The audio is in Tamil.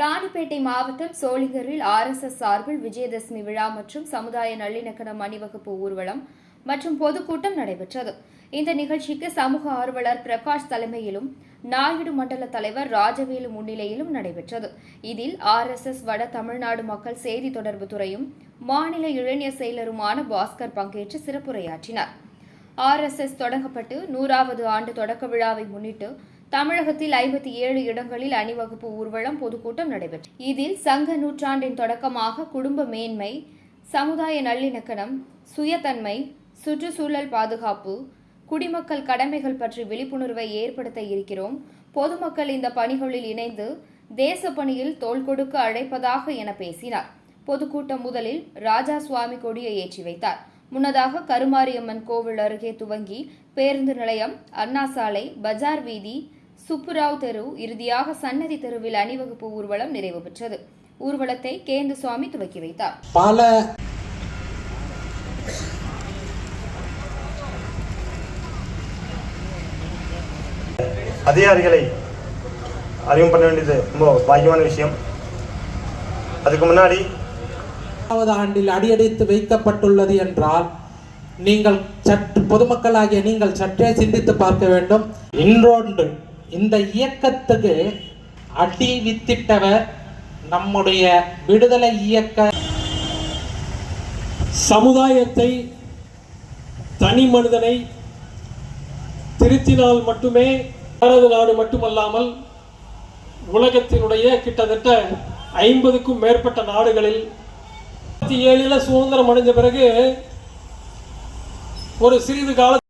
ராணிப்பேட்டை மாவட்டம் சோளிங்கரில் ஆர்எஸ்எஸ் சார்பில் விஜயதசமி விழா மற்றும் சமுதாய நல்லிணக்கணம் அணிவகுப்பு ஊர்வலம் மற்றும் பொதுக்கூட்டம் நடைபெற்றது. இந்த நிகழ்ச்சிக்கு சமூக ஆர்வலர் பிரகாஷ் தலைமையிலும் நாயுடு மண்டல தலைவர் ராஜவேலு முன்னிலையிலும் நடைபெற்றது. இதில் ஆர்எஸ்எஸ் வட தமிழ்நாடு மக்கள் செய்தி தொடர்பு துறையும் மாநில இளைஞர் செயலருமான பாஸ்கர் பங்கேற்று சிறப்புரையாற்றினார். ஆர்எஸ்எஸ் தொடங்கப்பட்டு நூறாவது ஆண்டு தொடக்க விழாவை முன்னிட்டு தமிழகத்தில் ஐம்பத்தி ஏழு இடங்களில் அணிவகுப்பு ஊர்வலம் பொதுக்கூட்டம் நடைபெற்றது இதில் சங்க நூற்றாண்டின் தொடக்கமாக குடும்ப மேன்மை சமுதாய நல்லிணக்கணம் சுயதன்மை சுற்றுச்சூழல் பாதுகாப்பு குடிமக்கள் கடமைகள் பற்றி விழிப்புணர்வை ஏற்படுத்த இருக்கிறோம். பொதுமக்கள் இந்த பணிகளில் இணைந்து தேச பணியில் தோள் கொடுக்க அழைப்பதாக என பேசினார். பொதுக்கூட்டம் முதலில் ராஜா சுவாமி கொடியை ஏற்றி வைத்தார். முன்னதாக கருமாரியம்மன் கோவில் அருகே துவங்கி பேருந்து நிலையம் அண்ணா சாலை பஜார் வீதி சுப்புராவ் தெரு இறுதியாக சன்னதி தெருவில் அணிவகுப்பு ஊர்வலம் நிறைவு பெற்றது. ஊர்வலத்தை கேந்துசுவாமி துவக்கி வைத்தார். பல அதிகாரிகளை அறிமுகம் பண்ண வேண்டியது ரொம்ப பாக்கியமான விஷயம். அதுக்கு முன்னாடி ஆண்டில் அடியெடுத்து வைக்கப்பட்டுள்ளது என்றால் நீங்கள் சற்று பொதுமக்களாகிய நீங்கள் சற்றே சிந்தித்து பார்க்க வேண்டும். இன்றொன்று இந்த இயக்கத்துக்கு அடி வித்திட்டவர் நம்முடைய விடுதலை இயக்க சமுதாயத்தை தனி மனிதனை திருத்தினால் மட்டுமே பாரத நாடு மட்டுமல்லாமல் உலகத்தினுடைய கிட்டத்தட்ட ஐம்பதுக்கும் மேற்பட்ட நாடுகளில் ஏழில் சுதந்திரம் அடைஞ்ச பிறகு ஒரு சிறிது கால